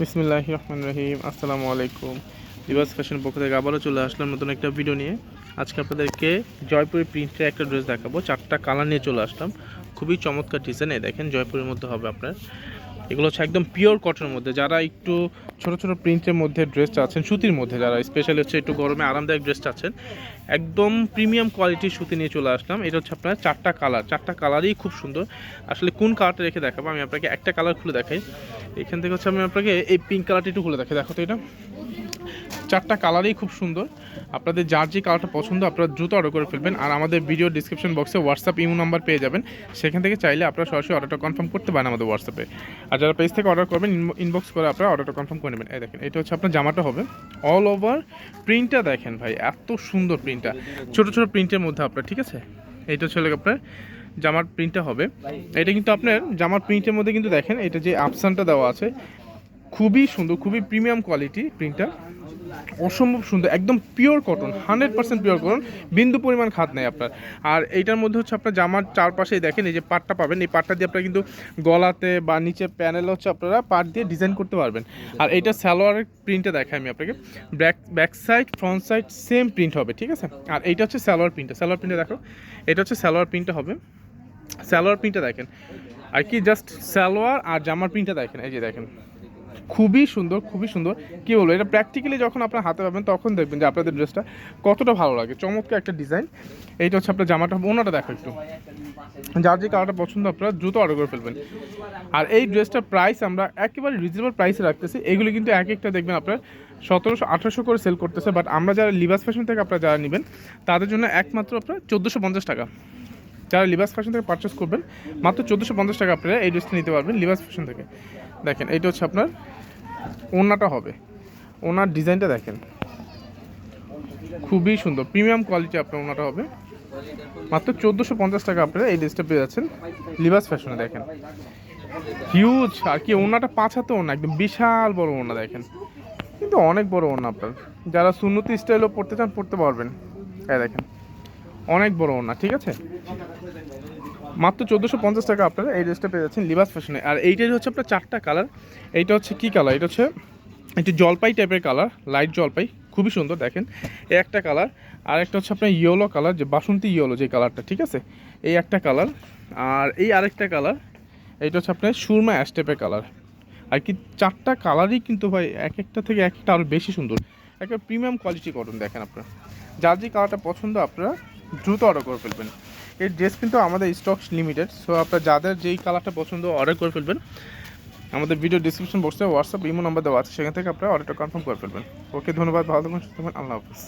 বিসমিল্লাহ রহমান রহিম, আসসালামু আলাইকুম। দিবাস ফ্যাশন পক্ষ থেকে আবারও চলে আসলাম নতুন একটা ভিডিও নিয়ে। আজকে আপনাদেরকে জয়পুরি প্রিন্টের একটা ড্রেস দেখাবো, চারটা কালার নিয়ে চলে আসলাম। খুবই চমৎকার ডিজাইন এই দেখেন, জয়পুরের মধ্যে হবে আপনার। এগুলো হচ্ছে একদম পিওর কটনের মধ্যে। যারা একটু ছোট ছোট প্রিন্টের মধ্যে ড্রেস চাচ্ছেন, সুতির মধ্যে যারা স্পেশালি হচ্ছে একটু গরমে আরামদায়ক ড্রেস চাচ্ছেন, একদম প্রিমিয়াম কোয়ালিটির সুতি নিয়ে চলে আসলাম। এটা হচ্ছে আপনার চারটা কালার চারটা কালারই খুব সুন্দর। আসলে কোন কালারটা রেখে দেখাবো, আমি আপনাকে একটা কালার খুলে দেখাই। এখান থেকে হচ্ছে আমি আপনাকে এই পিঙ্ক কালারটি একটু খুলে দেখাই। দেখো তো এটা। চারটা কালারই খুব সুন্দর। আপনাদের যার যে কালারটা পছন্দ, আপনারা দ্রুত অর্ডার করে ফেলবেন। আর আমাদের ভিডিও ডিসক্রিপশন বক্সে হোয়াটসঅ্যাপ ইমো নাম্বার পেয়ে যাবেন। সেখান থেকে চাইলে আপনারা সরাসরি অর্ডারটা কনফার্ম করতে পারেন আমাদের হোয়াটসঅ্যাপে আর যারা পেজ থেকে অর্ডার করবেন ইনবক্স করে আপনারা অর্ডারটা কনফার্ম করে নেবেন। এই দেখেন, এটা হচ্ছে আপনার জামাটা হবে। অল ওভার প্রিন্টটা দেখেন ভাই, এত সুন্দর প্রিন্টটা ছোট ছোট প্রিন্টের মধ্যে আপনার, ঠিক আছে? এইটা হচ্ছে আপনার জামার প্রিন্টটা হবে। এটা কিন্তু আপনার জামার প্রিন্টের মধ্যে কিন্তু দেখেন, এটা যে আপসানটা দেওয়া আছে, খুবই সুন্দর, খুবই প্রিমিয়াম কোয়ালিটি প্রিন্টটা অসম্ভব সুন্দর, একদম pure cotton hundred percent pure cotton বিন্দু পরিমাণ খাত নেই আপনার। আর এইটার মধ্যে হচ্ছে আপনার জামার চারপাশেই দেখেন, এই যে পাটটা পাবেন, এই পাটটা দিয়ে আপনারা কিন্তু গলাতে বা নিচে প্যানেল হচ্ছে আপনারা পাট দিয়ে ডিজাইন করতে পারবেন। আর এইটা সালোয়ারের প্রিন্টটা দেখাই আমি আপনাকে। Back back side front side same print হবে, ঠিক আছে? আর এইটা হচ্ছে সালোয়ার প্রিন্টটা সালোয়ার প্রিন্টটা দেখো, এটা হচ্ছে সালোয়ার প্রিন্টটা হবে। সালোয়ার প্রিন্টটা দেখেন। আর কি জাস্ট সালোয়ার আর জামার প্রিন্টটা দেখেন, এই যে দেখেন। খুবই সুন্দর খুবই সুন্দর। কী বলব, এটা প্র্যাকটিক্যালি যখন আপনার হাতে পাবেন, তখন দেখবেন যে আপনাদের ড্রেসটা কতটা ভালো লাগে। চমৎকার একটা ডিজাইন এইটা হচ্ছে আপনার জামাটা, ওনাটা দেখো একটু। যার যে কালারটা পছন্দ আপনারা দ্রুত অর্ডার করে ফেলবেন। আর এই ড্রেসটার প্রাইস আমরা একেবারে রিজনেবল প্রাইসে রাখতেছি। এগুলি কিন্তু এক একটা দেখবেন আপনার সতেরোশো, আঠারোশো করে সেল করতেছে। বাট আমরা যারা লিবাস ফ্যাশন থেকে আপনারা যারা নেবেন, তাদের জন্য একমাত্র আপনার চোদ্দোশো পঞ্চাশ টাকা। যারা লিবাস ফ্যাশন থেকে পারচেস করবেন, মাত্র চোদ্দোশো পঞ্চাশ টাকা আপনারা এই ড্রেসটা নিতে পারবেন লিবাস ফ্যাশন থেকে। দেখেন, এইটা হচ্ছে আপনার ওনাটা হবে। ওনার ডিজাইনটা দেখেন। খুবই সুন্দর। প্রিমিয়াম কোয়ালিটি আপনার ওনাটা হবে। মাত্র চোদ্দোশো পঞ্চাশ টাকা আপনারা এই ড্রেসটা পেয়ে যাচ্ছেন লিবাস ফ্যাশনে দেখেন। হিউজ আর কি ওনাটা পাঁচ হাতে ওনা একদম বিশাল বড় ওনা দেখেন। কিন্তু অনেক বড় ওনা আপনার। যারা সুন্নতি স্টাইলও পড়তে চান, পড়তে পারবেন। হ্যাঁ দেখেন। অনেক বড় ওনা ঠিক আছে? মাত্র চোদ্দোশো পঞ্চাশ টাকা আপনারা এই ড্রেসটা পেয়ে যাচ্ছেন লিবাস ফ্যাশনে। আর এইটাই হচ্ছে আপনার চারটা কালার। এইটা হচ্ছে কি কালার? এটা হচ্ছে একটু জলপাই টাইপের কালার লাইট জলপাই, খুবই সুন্দর দেখেন। এই একটা কালার, আর একটা হচ্ছে আপনার ইয়েলো কালার, যে বাসন্তী ইয়েলো যে কালারটা, ঠিক আছে? এই একটা কালার, আর এই আরেকটা কালার, এইটা হচ্ছে আপনার সুরমা অ্যাশ টাইপের কালার। আর কি চারটা কালারই কিন্তু ভাই, এক একটা থেকে এক একটা আরও বেশি সুন্দর। একটা প্রিমিয়াম কোয়ালিটি কটন দেখেন আপনারা। যার যে কালারটা পছন্দ আপনারা দ্রুত অর্ডার করে ফেলবেন। এই ড্রেস কিন্তু আমাদের স্টক লিমিটেড সো আপনার যাদের যেই কালারটা পছন্দ অর্ডার করে ফেলবেন, আমাদের ভিডিও ডিসক্রিপশন বক্সে হোয়াটসঅ্যাপ ইমো নাম্বার দেওয়া আছে, সেখান থেকে আপনারা অর্ডারটা কনফার্ম করে ফেলবেন। ওকে, ধন্যবাদ, ভালো থাকুন, সুস্থ থাকুন, আল্লাহ হাফিজ।